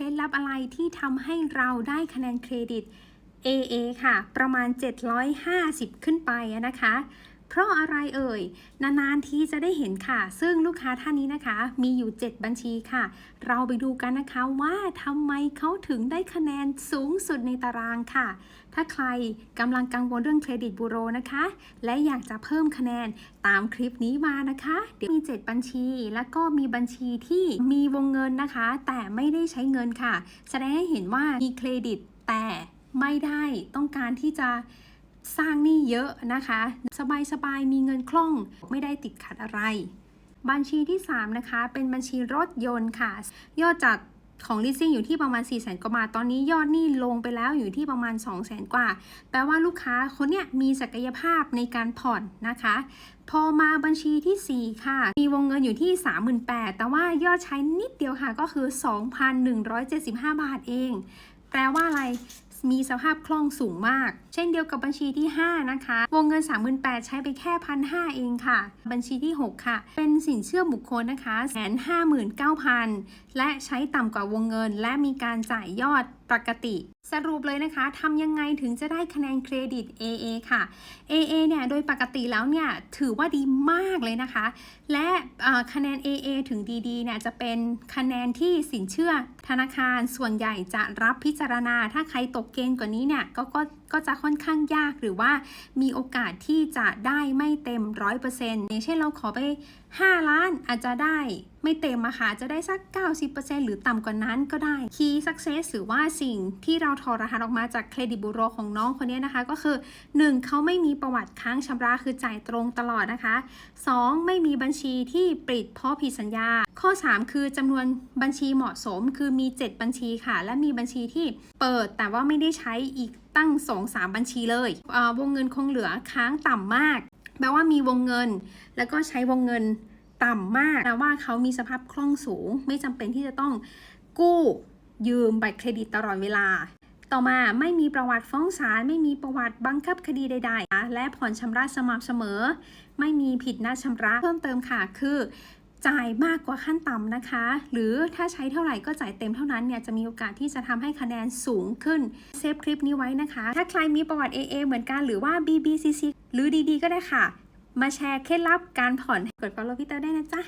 เคล็ดลับอะไรที่ทำให้เราได้คะแนนเครดิต AA ค่ะ ประมาณ 750 ขึ้นไปอะนะคะ เพราะอะไรเอ่ย นานๆทีจะได้เห็นค่ะ ซึ่งลูกค้าท่านนี้นะคะ มีอยู่ 7 บัญชีค่ะ เราไปดูกันนะคะว่าทำไมเขาถึงได้คะแนนสูงสุดในตารางค่ะ ถ้าใครกำลังกังวลเรื่องเครดิตบูโรนะคะ และอยากจะเพิ่มคะแนนตามคลิปนี้มานะคะ เดี๋ยวมี 7 บัญชี แล้วก็มีบัญชีที่มีวงเงินนะคะ แต่ไม่ได้ใช้เงินค่ะ แสดงให้เห็นว่ามีเครดิตแต่ไม่ได้ต้องการที่จะ สร้างหนี้เยอะนะคะ สบายๆ มีเงินคล่อง ไม่ได้ติดขัดอะไร บัญชีที่ 3 นะคะ เป็นบัญชีรถยนต์ค่ะ ยอดจากของ leasing อยู่ที่ประมาณ 4 0 0 0 0กว่าบาท ตอนนี้ยอดหนี้ลงไปแล้วอยู่ที่ประมาณ 2 0 0 0 0 0 กว่า แปลว่าลูกค้าคนเนี้ยมีศักยภาพในการผ่อนนะคะ พอมาบัญชีที่ 4 ค่ะ มีวงเงินอยู่ที่ 38,000แต่ว่ายอดใช้นิดเดียวค่ะ ก็คือ 2,175 บาทเอง แปลว่าอะไร มีสภาพคล่องสูงมาก เช่นเดียวกับบัญชีที่ 5 นะคะ วงเงิน 38,000ใช้ไปแค่พันหเองค่ะ บัญชีที่ 6 ค่ะ เป็นสินเชื่อบุคคลนะคะแสนห้าหมื่นเก้าพันและใช้ต่ำกว่าวงเงิน และมีการจ่ายยอดปกติ สรุปเลยนะคะทำยังไงถึงจะได้คะแนนเครดิต AA ค่ะ AA เนี่ยโดยปกติแล้วเนี่ยถือว่าดีมากเลยนะคะ และคะแนน AA ถึงดีๆเนี่ยจะเป็นคะแนนที่สินเชื่อธนาคารส่วนใหญ่จะรับพิจารณาถ้าใครตกเกณฑ์กว่านี้เนี่ยก็ก็ก็จะค่อนข้างยากหรือว่ามีโอกาสที่จะได้ไม่เต็ม 100%อย่างเช่นเราขอไป 5 ล้านอาจจะได้ไม่เต็มอะค่ะจะได้สัก 90%หรือต่ำกว่านั้นก็ได้ Key Success หรือว่าสิ่งที่เราถอรหัสออกมาจากเครดิตบูโรของน้องคนนี้นะคะ ก็คือ 1. เขาไม่มีประวัติค้างชำระคือจ่ายตรงตลอดนะคะ 2. ไม่มีบัญชีที่ปิดเพราะผิดสัญญา ข้อ 3 คือจำนวนบัญชีเหมาะสมคือมี 7 บัญชีค่ะ และมีบัญชีที่เปิดแต่ว่าไม่ได้ใช้อีกตั้ง 2-3 บัญชีเลยวงเงินคงเหลือค้างต่ำมาก แปลว่ามีวงเงิน แล้วก็ใช้วงเงิน ต่ำมากแปลว่าเขามีสภาพคล่องสูง ไม่จำเป็นที่จะต้องกู้ยืมบัตรเครดิตตลอดเวลา ต่อมาไม่มีประวัติฟ้องศาลไม่มีประวัติบังคับคดีใดๆนะและผ่อนชำระสม่ำเสมอ ไม่มีผิดนัดชำระเพิ่มเติมค่ะคือจ่ายมากกว่าขั้นต่ำนะคะ หรือถ้าใช้เท่าไหร่ก็จ่ายเต็มเท่านั้นเนี่ยจะมีโอกาสที่จะทำให้คะแนนสูงขึ้นเซฟคลิปนี้ไว้นะคะ ถ้าใครมีประวัติ AA เหมือนกันหรือว่า BBCC หรือดีๆ ก็ได้ค่ะ มาแชร์เคล็ดลับการผ่อนกด follow พี่เตอร์ได้นะจ๊ะ